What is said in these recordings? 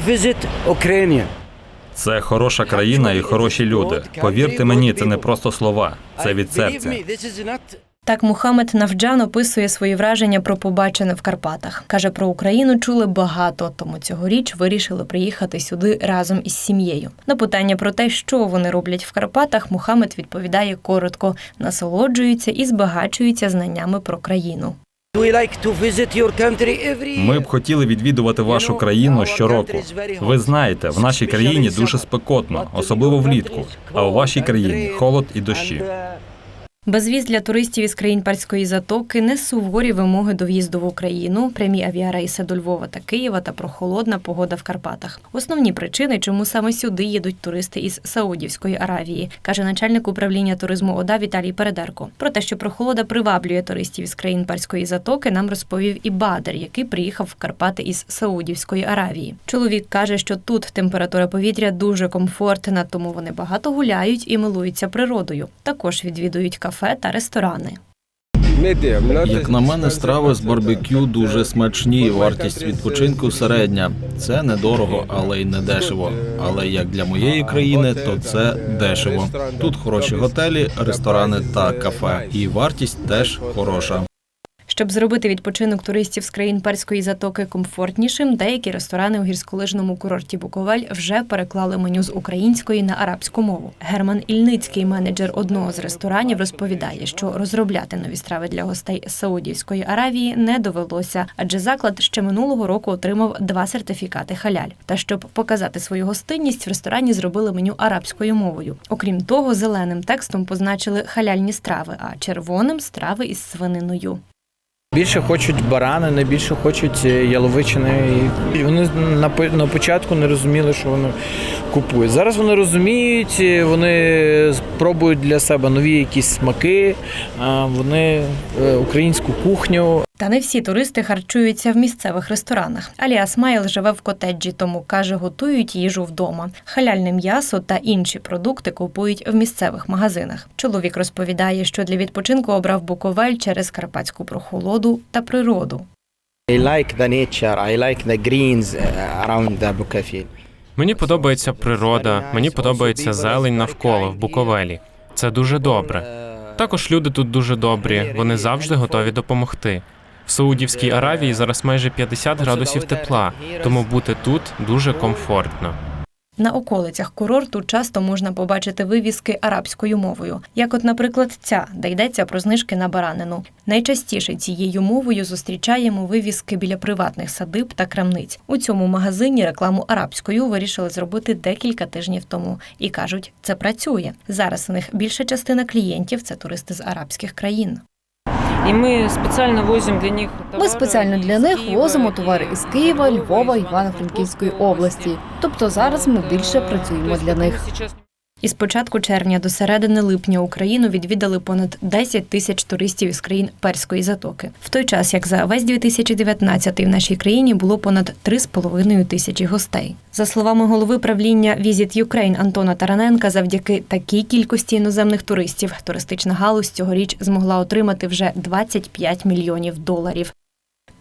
Visit Ukraine. Це хороша країна і хороші люди. Повірте мені, це не просто слова, це від серця. Так Мухаммед Навджан описує свої враження про побачене в Карпатах. Каже, про Україну чули багато, тому цьогоріч вирішили приїхати сюди разом із сім'єю. На питання про те, що вони роблять в Карпатах, Мухаммед відповідає коротко: насолоджуються і збагачуються знаннями про країну. Ми б хотіли відвідувати вашу країну щороку. Ви знаєте, в нашій країні дуже спекотно, особливо влітку. А у вашій країні холод і дощі. Безвіз для туристів із країн Перської затоки не суворі вимоги до в'їзду в Україну, прямі авіарейси до Львова та Києва та прохолодна погода в Карпатах. Основні причини, чому саме сюди їдуть туристи із Саудівської Аравії, каже начальник управління туризму ОДА Віталій Передерко. Про те, що прохолода приваблює туристів із країн Перської затоки, нам розповів і Бадер, який приїхав в Карпати із Саудівської Аравії. Чоловік каже, що тут температура повітря дуже комфортна, тому вони багато гуляють і милуються природою. Також відвідують кафе та ресторани. Як на мене, страви з барбекю дуже смачні. Вартість відпочинку середня. Це недорого, але й не дешево. Але як для моєї країни, то це дешево. Тут хороші готелі, ресторани та кафе. І вартість теж хороша. Щоб зробити відпочинок туристів з країн Перської затоки комфортнішим, деякі ресторани у гірськолижному курорті Буковель вже переклали меню з української на арабську мову. Герман Ільницький, менеджер одного з ресторанів, розповідає, що розробляти нові страви для гостей Саудівської Аравії не довелося, адже заклад ще минулого року отримав два сертифікати халяль. Та щоб показати свою гостинність, в ресторані зробили меню арабською мовою. Окрім того, зеленим текстом позначили халяльні страви, а червоним страви із свининою. Більше хочуть баранини, більше хочуть е, яловичини. І вони на, на початку не розуміли, що вони купують. Зараз вони розуміють, е, вони спробують для себе нові якісь смаки, вони е, українську кухню. Та не всі туристи харчуються в місцевих ресторанах. Алія Смайл живе в котеджі, тому каже, готують їжу вдома. Халяльне м'ясо та інші продукти купують в місцевих магазинах. Чоловік розповідає, що для відпочинку обрав Буковель через карпатську прохолоду та природу. I like the nature. I like the greens uh, around the Bukafil. Мені подобається природа, мені подобається зелень навколо в Буковелі. Це дуже добре. Також люди тут дуже добрі, вони завжди готові допомогти. В Саудівській Аравії зараз майже 50 градусів тепла, тому бути тут дуже комфортно. На околицях курорту часто можна побачити вивіски арабською мовою, як, от, наприклад, ця, де йдеться про знижки на баранину. Найчастіше цією мовою зустрічаємо вивіски біля приватних садиб та крамниць. У цьому магазині рекламу арабською вирішили зробити декілька тижнів тому і кажуть, це працює. Зараз у них більша частина клієнтів це туристи з арабських країн. І ми спеціально возимо для них Ми спеціально для них возимо товари із Києва, Львова, Івано-Франківської області. Тобто зараз ми більше працюємо для них. Із початку червня до середини липня Україну відвідали понад 10 тисяч туристів із країн Перської затоки. В той час, як за весь 2019 в нашій країні було понад 3,5 тисячі гостей. За словами голови правління Visit Ukraine Антона Тараненка, завдяки такій кількості іноземних туристів туристична галузь цьогоріч змогла отримати вже 25 мільйонів доларів.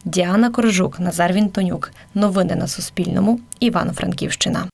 Діана Коржук, Назар Вінтонюк. Новини на Суспільному. Івано-Франківщина.